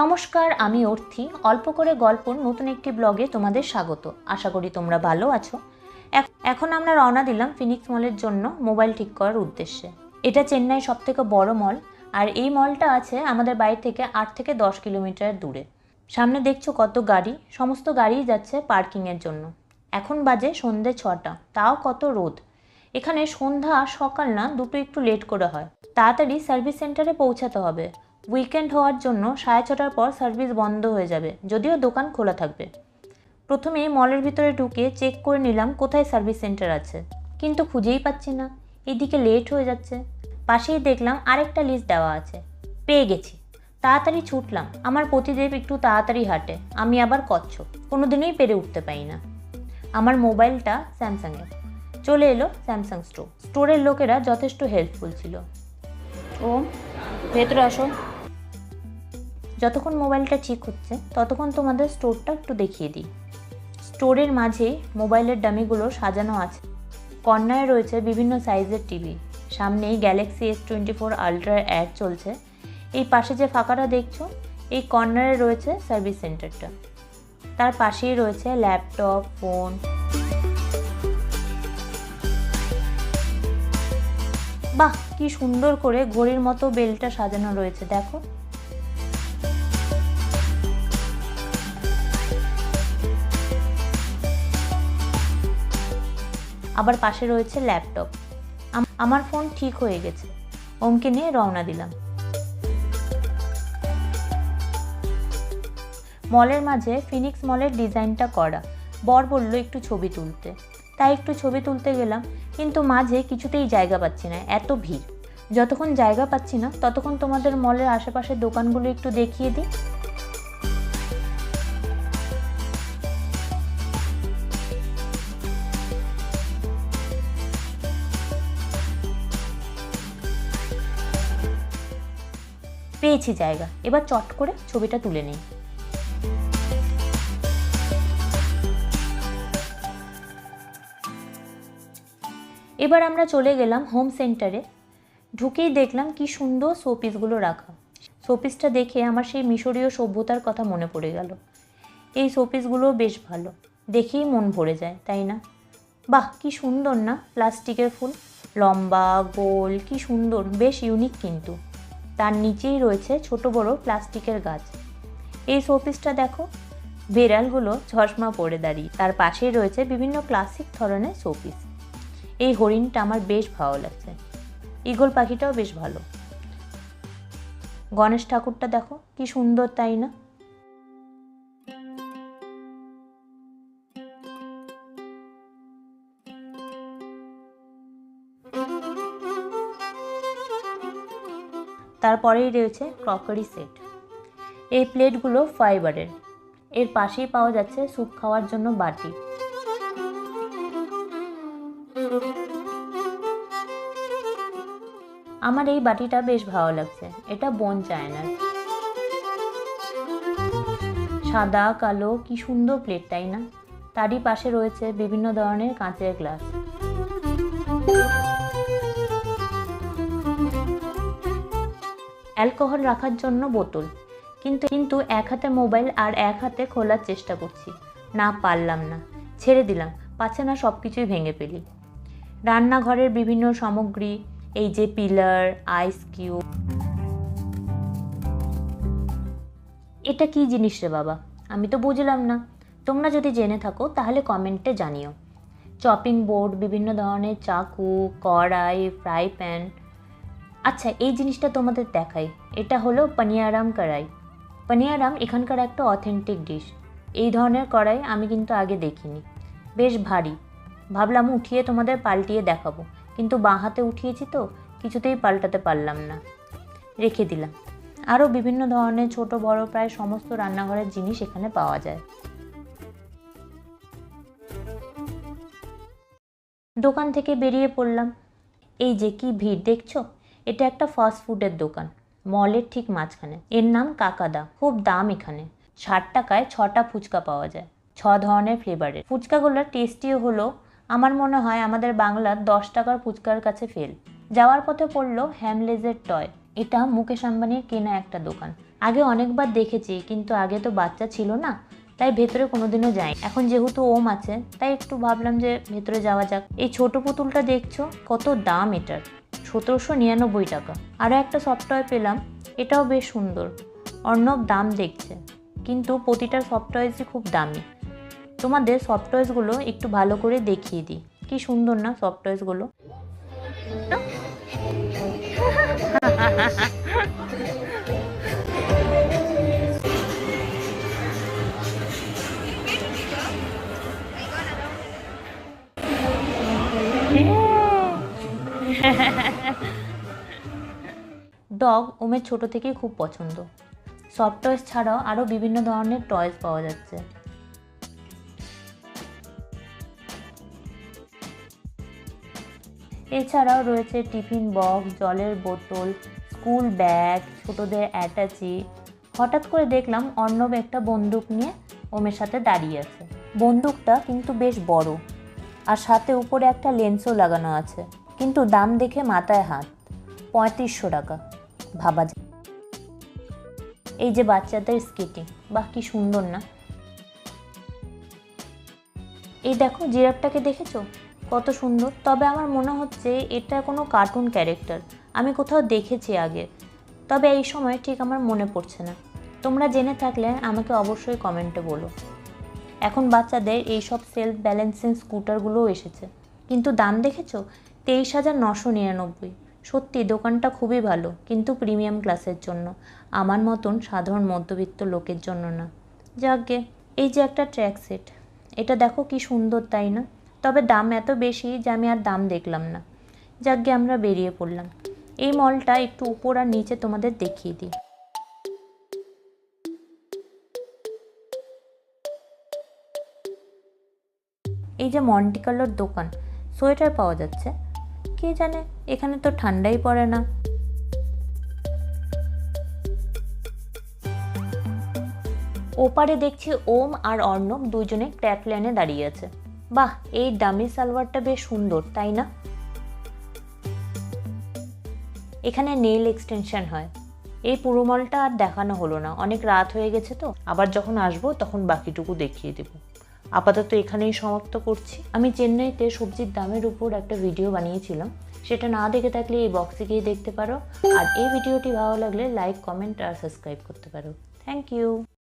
নমস্কার, আমি অর্থি। অল্প করে গল্পর নতুন একটি ব্লগে তোমাদের স্বাগত। আশা করি তোমরা ভালো আছো। এখন আমরা রওনা দিলাম ফিনিক্স মলের জন্য মোবাইল ঠিক করার উদ্দেশ্যে। এটা চেন্নাই সব থেকে বড় মল, আর এই মলটা আছে আমাদের বাড়ি থেকে আট থেকে দশ কিলোমিটার দূরে। সামনে দেখছ কত গাড়ি, সমস্ত গাড়িই যাচ্ছে পার্কিংয়ের জন্য। এখন বাজে সন্ধে ছটা, তাও কত রোদ। এখানে সন্ধ্যা, সকাল না, দুটো একটু লেট করে হয়। তাড়াতাড়ি সার্ভিস সেন্টারে পৌঁছাতে হবে। উইকেন্ড হওয়ার জন্য সাড়ে ছটার পর সার্ভিস বন্ধ হয়ে যাবে, যদিও দোকান খোলা থাকবে। প্রথমে মলের ভিতরে ঢুকে চেক করে নিলাম কোথায় সার্ভিস সেন্টার আছে, কিন্তু খুঁজেই পাচ্ছি না। এদিকে লেট হয়ে যাচ্ছে। পাশেই দেখলাম আরেকটা লিস্ট দেওয়া আছে। পেয়ে গেছি। তাড়াতাড়ি ছুটলাম। আমার প্রতিদেব একটু তাড়াতাড়ি হাঁটে। আমি আবার কচ্ছপ। কোনোদিনই পেরে উঠতে পারি না। আমার মোবাইলটা স্যামসাংয়ের। চলে এলো স্যামসাং স্টোর। স্টোরের লোকেরা যথেষ্ট হেল্পফুল ছিল। ও ভেতরে আসো। যতক্ষণ মোবাইলটা ঠিক হচ্ছে, ততক্ষণ তোমাদের স্টোরটা একটু দেখিয়ে দিই। স্টোরের মাঝে মোবাইলের ডামিগুলো সাজানো আছে। কর্নারে রয়েছে বিভিন্ন সাইজের টিভি। সামনেই গ্যালাক্সি এস টোয়েন্টি ফোর আলট্রার অ্যাড চলছে। এই পাশে যে ফাঁকাটা দেখছ, এই কর্নারে রয়েছে সার্ভিস সেন্টারটা তার পাশেই রয়েছে ল্যাপটপ ফোন বাহ, কি সুন্দর করে ঘড়ির মতো বেলটা সাজানো রয়েছে, দেখো। আবার পাশে রয়েছে ল্যাপটপ। আম- আমার ফোন ঠিক হয়ে গেছে। ওমকে নিয়ে রওনা দিলাম। মলের মাঝে ফিনিক্স মলের ডিজাইনটা করা। বর বলল একটু ছবি তুলতে। তাই একটু ছবি তুলতে গেলাম, কিন্তু মাঝে কিছুতেই জায়গা পাচ্ছি না, এত ভিড়। যতক্ষণ জায়গা পাচ্ছি না, ততক্ষণ তোমাদের মলের আশেপাশের দোকানগুলো একটু দেখিয়ে দিই। পেয়েছি জায়গা। এবার চট করে ছবিটা তুলে নিই। এবার আমরা চলে গেলাম হোম সেন্টারে ঢুকেই দেখলাম কি সুন্দর শোপিসগুলো রাখা। শোপিসটা দেখে আমার সেই মিশরীয় সভ্যতার কথা মনে পড়ে গেল। এই শোপিসগুলো বেশ ভালো। দেখেই মন ভরে যায়, তাই না? বাহ, কি সুন্দর না? প্লাস্টিকের ফুল। লম্বা, গোল, কি সুন্দর, বেশ ইউনিক কিন্তু। তার নিচেই রয়েছে ছোট বড় প্লাস্টিকের গাছ। এই শোপিসটা দেখো বেড়ালগুলো ঝসমা পড়ে দাঁড়িয়ে। তার পাশেই রয়েছে বিভিন্ন ক্লাসিক ধরনের শোপিস। এই হরিণটা আমার বেশ ভালো লাগছে। ইগল পাখিটাও বেশ ভালো। গণেশ ঠাকুরটা দেখো, কি সুন্দর তাই না? তারপরেই রয়েছে ক্রকারি সেট। এই প্লেটগুলো ফাইবারের। এর পাশেই পাওয়া যাচ্ছে স্যুপ খাওয়ার জন্য বাটি। আমার এই বাটিটা বেশ ভালো লাগছে। এটা বোন চায়নার সাদা, কালো, কি সুন্দর প্লেট, তাই না? তারই পাশে রয়েছে বিভিন্ন ধরনের কাঁচের গ্লাস। অ্যালকোহল রাখার জন্য বোতল। কিন্তু কিন্তু এক হাতে মোবাইল আর এক হাতে খোলার চেষ্টা করছি। না পারলাম না। ছেড়ে দিলাম। পাচ্ছে না সব কিছুই ভেঙে ফেলি। রান্নাঘরের বিভিন্ন সামগ্রী, এই যে পিলার, আইস কিউব। এটা কি জিনিস রে বাবা? আমি তো বুঝলাম না। তোমরা যদি জেনে থাকো, তাহলে কমেন্টে জানিও। চপিং বোর্ড, বিভিন্ন ধরনের চাকু, কড়াই, ফ্রাই প্যান আচ্ছা এই জিনিসটা তোমাদের দেখাই। এটা হলো পানিয়ারাম কড়াই। পানিয়ারাম এখানকার একটা অথেন্টিক ডিশ এই ধরনের কড়াই আমি কিন্তু আগে দেখিনি। বেশ ভারী। ভাবলাম উঠিয়ে তোমাদের পাল্টিয়ে দেখাবো। কিন্তু বাঁ হাতে উঠিয়েছি তো, কিছুতেই পাল্টাতে পারলাম না। রেখে দিলাম। আরও বিভিন্ন ধরনের ছোট, বড়, প্রায় সমস্ত রান্নাঘরের জিনিস এখানে পাওয়া যায়। দোকান থেকে বেরিয়ে পড়লাম। এই যে কি ভিড়, দেখছ? এটা একটা ফাস্ট ফুডের দোকান মলের ঠিক মাঝখানে। এর নাম কাকাদা, খুব দাম এখানে। ষাট টাকায় ছটা ফুচকা পাওয়া যায়, ছ ধরনের ফ্লেভারের ফুচকাগুলো টেস্টিও হলো, আমার মনে হয় আমাদের বাংলার দশ টাকার ফুচকার কাছে ফেল যাওয়ার পথে পড়ল হ্যামলেজের টয় এটা মুকেশ আম্বানির কেনা একটা দোকান। আগে অনেকবার দেখেছি, কিন্তু আগে তো বাচ্চা ছিল না, তাই ভেতরে কোনোদিনও যাই এখন যেহেতু ওম আছে, তাই একটু ভাবলাম যে ভেতরে যাওয়া যাক। এই ছোট পুতুলটা দেখছ, কত দাম এটার। সতেরোশো নিরানব্বই টাকা। আরও একটা সফটওয়্যার পেলাম, এটাও বেশ সুন্দর। অর্ণব দাম দেখছে, কিন্তু প্রতিটা সফটওয়্যারসই খুব দামি। তোমাদের সফটওয়্যারসগুলো একটু ভালো করে দেখিয়ে দিই। কি সুন্দর না সফটওয়্যারসগুলো ডগ ওমের ছোট থেকেই খুব পছন্দ। সফট টয়েস ছাড়াও আরও বিভিন্ন ধরনের টয়েস পাওয়া যাচ্ছে। এছাড়াও রয়েছে টিফিন বক্স, জলের বোতল, স্কুল ব্যাগ, ছোটদের অ্যাটাচি। হঠাৎ করে দেখলাম অর্ণব একটা বন্দুক নিয়ে ওমের সাথে দাঁড়িয়ে আছে। বন্দুকটা কিন্তু বেশ বড় আর সাথে উপরে একটা লেন্সও লাগানো আছে, কিন্তু দাম দেখে মাথায় হাত, পঁয়ত্রিশশো টাকা। ভাবা যায়। এই যে বাচ্চাদের স্কেটিং, বাহ, কি সুন্দর না? এই দেখো, জিরাফটাকে দেখেছ? কত সুন্দর। তবে আমার মনে হচ্ছে এটা কোনো কার্টুন ক্যারেক্টার। আমি কোথাও দেখেছি আগে। তবে এই সময় ঠিক আমার মনে পড়ছে না। তোমরা জেনে থাকলে আমাকে অবশ্যই কমেন্টে বলো। এখন বাচ্চাদের এই সব সেলফ ব্যালেন্সিং স্কুটারগুলোও এসেছে। কিন্তু দাম দেখেছ? তেইশ হাজার নশো নিরানব্বই। সত্যি, দোকানটা খুবই ভালো, কিন্তু প্রিমিয়াম ক্লাসের জন্য। আমার মতন সাধারণ মধ্যবিত্ত লোকের জন্য না। যাকগে, এই যে একটা ট্র্যাক সেট, এটা দেখো কি সুন্দর, তাই না? তবে দাম এত বেশি যে আমি আর দাম দেখলাম না। যাকগে, আমরা বেরিয়ে পড়লাম। এই মলটা একটু উপর আর নিচে তোমাদের দেখিয়ে দিই। এই যে মন্টিকালোর দোকান, সোয়েটার পাওয়া যাচ্ছে। কে জানে? এখানে তো ঠান্ডাই পড়ে না। ওপারে দেখছি ওম আর অর্ণব দুজনে ক্র্যাপ লাইনে দাঁড়িয়ে আছে। বাহ, এই দামি সালোয়ারটা বেশ সুন্দর, তাই না? এখানে নেল এক্সটেনশন হয়। এই পুরো মলটা আর দেখানো হলো না। অনেক রাত হয়ে গেছে তো। আবার যখন আসব, তখন বাকিটুকু দেখিয়ে দেব। আপাতত এখানেই সমাপ্ত করছি। আমি চেন্নাইতে সবজির দামের উপর একটা ভিডিও বানিয়েছিলাম। সেটা না দেখে থাকলে এই বক্সে গিয়ে দেখতে পারো। আর এই ভিডিওটি ভালো লাগলে লাইক কমেন্ট আর সাবস্ক্রাইব করতে পারো। Thank you